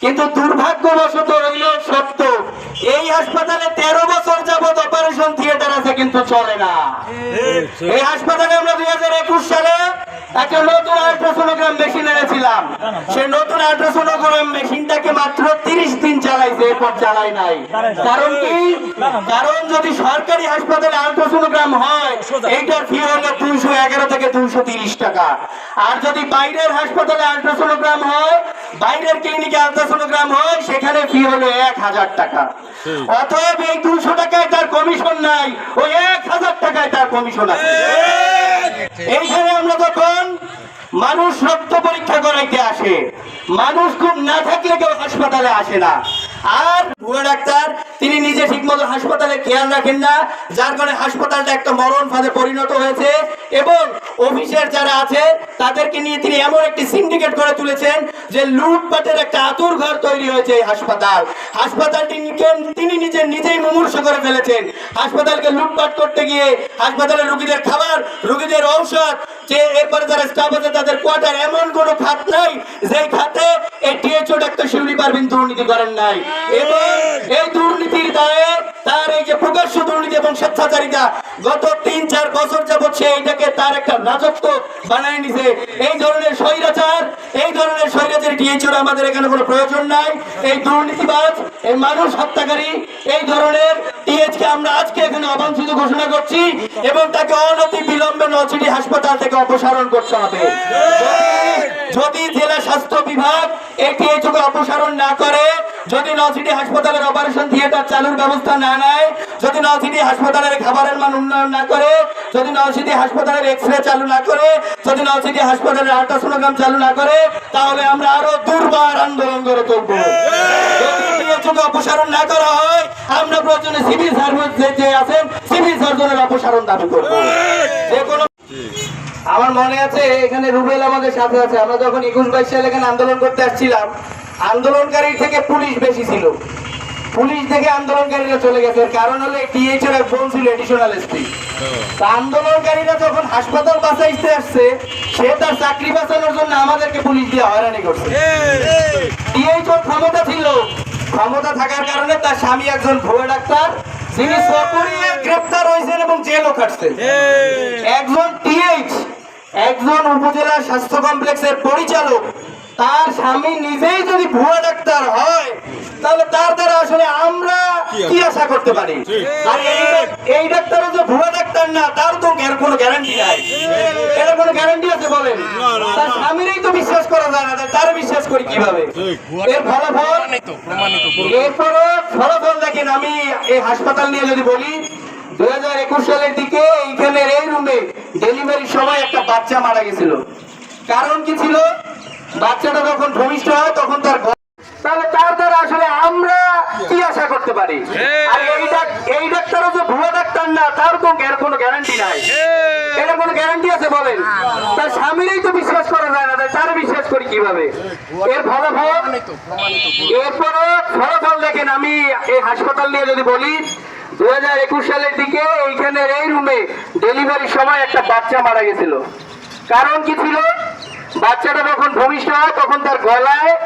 কিন্তু দুর্ভাগ্যবশত রইল সত্য। এই হাসপাতালে তেরো বছর যাবত অপারেশন থিয়েটার আছে কিন্তু চলে না। এই হাসপাতালে আমরা দুই হাজার একুশ সালে একটা নতুন আল্ট্রাসোনোগ্রাম মেশিন এনেছিলাম। সেই নতুন আল্ট্রাসোনোগ্রাম মেশিনটাকে মাত্র তিরিশ দিন চালাইছে, এরপর চালাই নাই। কারণ কি? কারণ যদি সরকারি হাসপাতালে আল্ট্রাসোনোগ্রাম হয়, এইটার ফি হলো দুইশো এগারো থেকে দুইশো তিরিশ টাকা। আর যদি বাইরের হাসপাতালে আল্ট্রাসোনোগ্রাম হয়, বাইরের ক্লিনিকে আল্ট্রাসোনোগ্রাম হয়, সেখানে ফি হলো এক হাজার টাকা। অতএব এই দুশো টাকায় তার কমিশন নাই ওই এক হাজার টাকায় তার কমিশন আছে। এইখানে আমরা যখন মানুষ রক্ত পরীক্ষা করাইতে আসে মানুষ খুব না থাকলে কেউ হাসপাতালে আসে না। আর ভুয়া ডাক্তার তিনি নিজে ঠিকমতো হাসপাতালে খেয়াল রাখেন না যার কারণে হাসপাতালটা একটা মরণ ফাঁদে পরিণত হয়েছে। এবং অফিসের যারা আছে তাদেরকে নিয়ে তিনি এমন একটি সিন্ডিকেট করে তুলেছেন যে লুটপাটের একটা আতুর ঘর তৈরি হয়েছে এই হাসপাতাল। হাসপাতালটি তিনি নিজে নিজেই মুমূর্ষ করে ফেলেছেন। হাসপাতালকে লুটপাট করতে গিয়ে হাসপাতালের রুগীদের খাবার রুগীদের ঔষধ যে এরপরে যারা স্টাফ আছে তাদের কোয়ার্টার এমন কোনো খাত নাই যেই খাতে এই টিএচও ডাক্তার শিউলি পারবেন দুর্নীতি করেন নাই। এবং এই দুর্নীতির দায়ে তার এই যে প্রকাশ্য দুর্নীতি এবং স্বেচ্ছাচারিতা গত তিন, চার বছর যাবৎ সে এইটাকে তার একটা রাজত্ব বানায় নিছে। এই ধরনের স্বৈরাচার, এই ধরনের স্বৈরাচার টিএচওর আমাদের এখানে কোনো প্রয়োজন নাই। এই দুর্নীতিবাজ, এই মানুষ হত্যাকারী, এই ধরনের টিএচকে আমরা আজকে এখানে অবাঞ্ছিত ঘোষণা করছি এবং তাকে অনতি বিলম্বে নলছিটি হাসপাতাল থেকে অপসারণ করতে হবে। যদি- জেলা স্বাস্থ্য বিভাগ এই টিএচওকে অপসারণ না করে যদি নলছিটি হাসপাতালের অপারেশন থিয়েটার চালুর ব্যবস্থা না নেয় যদি নলছিটি হাসপাতালের খাবারের মান উন্নয়ন না করে যদি নলছিটি হাসপাতালের এক্স রে চালু না করে যদি নলছিটি হাসপাতালের আল্ট্রাসোনোগ্রাম চালু না করে তাহলে আমরা আরও দুর্বার আন্দোলন করে তুলবো। অপসারণ না করা হয় আমরা প্রয়োজনে সিভিল সার্ভিস যে আছেন সিভিল সার্জনের অপসারণ দাবি করব। আমার মনে আছে এখানে রুবেল আমাদের সাথে আছে। আমরা যখন একুশ বাইশ সালে এখানে আন্দোলন করতে আসছিলাম আন্দোলনকারীর থেকে পুলিশ বেশি ছিল। পুলিশ থেকে আন্দোলনকারীরা চলে গেছে। কারণ হলো টিএইচ এর এক বোন ছিল এডিশনাল এসপি তা আন্দোলনকারীরা যখন হাসপাতাল বাঁচাইতে আসছে সে তার চাকরি বাঁচানোর জন্য আমাদেরকে পুলিশ দিয়ে হয়রানি করছে। টিএইচ ওর ক্ষমতা ছিল। ক্ষমতা থাকার কারণে তার স্বামী একজন ভুয়া ডাক্তার তিনি সপরিয়ে গ্রেপ্তার হয়েছেন এবং জেলও কাটছেন একজন টিএইচ। একজন উপজেলা স্বাস্থ্য কমপ্লেক্সের পরিচালক তার স্বামী নিজেই যদি ভুয়া ডাক্তার হয় তাহলে তার দ্বারা আসলে আমরা কি আশা করতে পারি? আর এই ডাক- এই ডাক্তারও যে ভুয়া ডাক্তার না তার তো এর কোনো গ্যারান্টি নাই। এর কোনো গ্যারান্টি আছে বলেন? তার স্বামীরই তো বিশ্বাস করা যায় না তার বিশ্বাস করি কীভাবে? এর ফলাফল এরপরে ফলাফল দেখেন আমি এই হাসপাতাল নিয়ে যদি বলি দুই হাজার একুশ সালের দিকে এইখানের এই রুমে ডেলিভারির সময় একটা বাচ্চা মারা গেছিল। কারণ কি ছিল? বাচ্চাটা যখন ভূমিষ্ঠ হয় তখন তার তাহলে তার দ্বারা আসলে আমরা কি আশা করতে পারি? আর এই ডাক্তারও যে ভুয়া ডাক্তার না তার এর কোনো গ্যারান্টি নাই। এটা কোনো গ্যারান্টি আছে বলেন? তার স্বামীরই তো বিশ্বাস করা যায় না তার বিশ্বাস করি কীভাবে? এর ফলাফল এরপরে ফলাফল দেখেন আমি এই হাসপাতাল নিয়ে যদি বলি সালের দিকে এই রুমে ডেলিভারির সময় একটা বাচ্চা মারা গেছিল। কারণ কি ছিল? বাচ্চাটা যখন তখন তার গলায়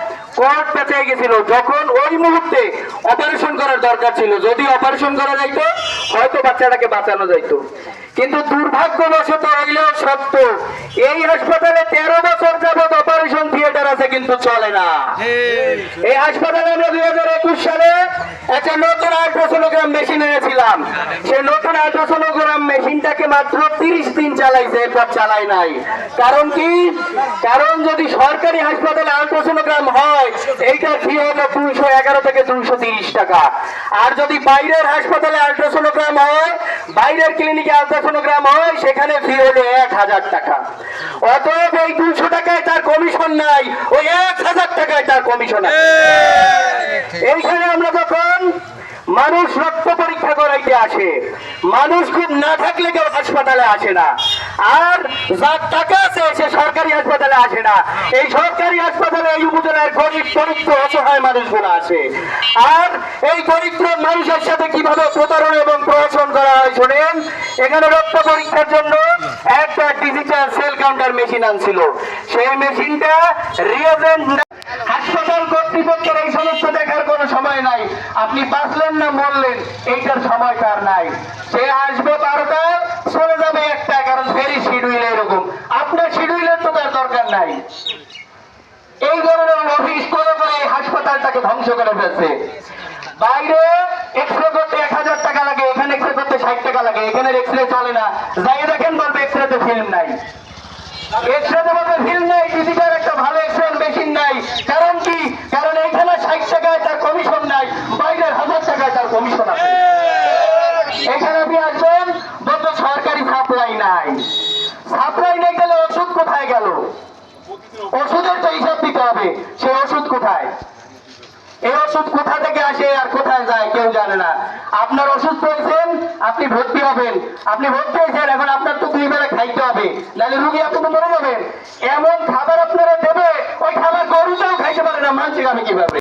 গেছিল। যখন ওই মুহূর্তে অপারেশন করার দরকার ছিল। যদি অপারেশন করা যাইতো, হয়তো বাচ্চাটাকে বাঁচানো যাইতো। কিন্তু দুর্ভাগ্যবশত হইলেও সত্য, এই হাসপাতালে তেরো বছর কিন্তু চলে না। এই হাসপাতালে আমরা দুই হাজার একুশ সালে একটা নতুন আল্ট্রাসোনোগ্রাম মেশিন এনেছিলাম। সেই নতুন আল্ট্রাসোনোগ্রাম মেশিনটাকে মাত্র তিরিশ দিন চালাইছে এরপর চালাই নাই। কারণ কি? কারণ যদি সরকারি হাসপাতালে আল্ট্রাসোনোগ্রাম হয় এইটার ফি হলো দুইশো এগারো থেকে দুইশো তিরিশ টাকা। আর যদি বাইরের হাসপাতালে আল্ট্রাসোনোগ্রাম হয় বাইরের ক্লিনিকে আল্ট্রাসোনোগ্রাম হয় সেখানে ফি হলো এক হাজার টাকা। অতএব এই দুইশো টাকায় তার কমিশন নাই ওই এক হাজার টাকায় তার কমিশন আছে। এইখানে আমরা যখন মানুষ পরীক্ষা করাইতে আসে। মানুষ খুব না থাকলে কেউ হাসপাতালে আসে না। আর যার টাকা আছে, সে সরকারি হাসপাতালে আসে না। এই সরকারি হাসপাতালে, এই উপজেলার গরিব, দরিদ্র, অসহায় মানুষগুলো আসে। আর এই দরিদ্র মানুষের সাথে কীভাবে প্রতারণা এবং প্রহসন করা হয় শোনেন? এখানে রক্ত পরীক্ষার জন্য একটা ডিজিটাল সেল কাউন্টার মেশিন আনছিল। সেই মেশিনটা রিয়েজেন্ট হাসপাতাল কর্তৃপক্ষের এই সমস্ত দেখার কোনো সময় নাই। আপনি বাঁচলেন না মরলেন, এইটার সময় তার নাই। সে আসবে বারোটায়, চলে যাবে একটা কারণ ফেরি শিডিউল এরকম। আপনার শিডিউলের তো তার দরকার নাই। এই ধরনের অফিস করে করে এই হাসপাতালটাকে ধ্বংস করে ফেলছে। বাইরে এক্সরে করতে এক হাজার টাকা লাগে, এখানে এক্সরে করতে ষাট টাকা লাগে, এখানে এক্সরে চলে না। যাই দেখেন বলবে এক্সরেতে ফিল্ম নাই। এক্সরেতে বলবে ফিল্ম নাই ডিজিটাল একটা ভালো এক্সরে মেশিন নাই কারণ কি কারণ এইখানে ষাট টাকায় তার কমিশন নাই বাইরের হাজার টাকায় তার কমিশন আছে এখানে আপনি আসবেন বলতো সরকারি সাপ্লাই নাই। সাপ্লাই গেলে ওষুধ কোথায় গেল? ওষুধের তো হিসাব দিতে হবে, সে ওষুধ কোথায়? এই ওষুধ কোথা থেকে আসে আর কোথায় যায় কেউ জানে না। আপনার ওষুধ পেয়েছেন আপনি ভর্তি হবেন। আপনি ভর্তি হয়েছেন, এখন আপনার তো দুই বেলা খাইতে হবে। নাহলে রুগী আপনি তো মরে যাবেন। এমন খাবার আপনারা দেবে, ওই খাবার গরুটাও খাইতে পারে না, মানছে আমি কীভাবে?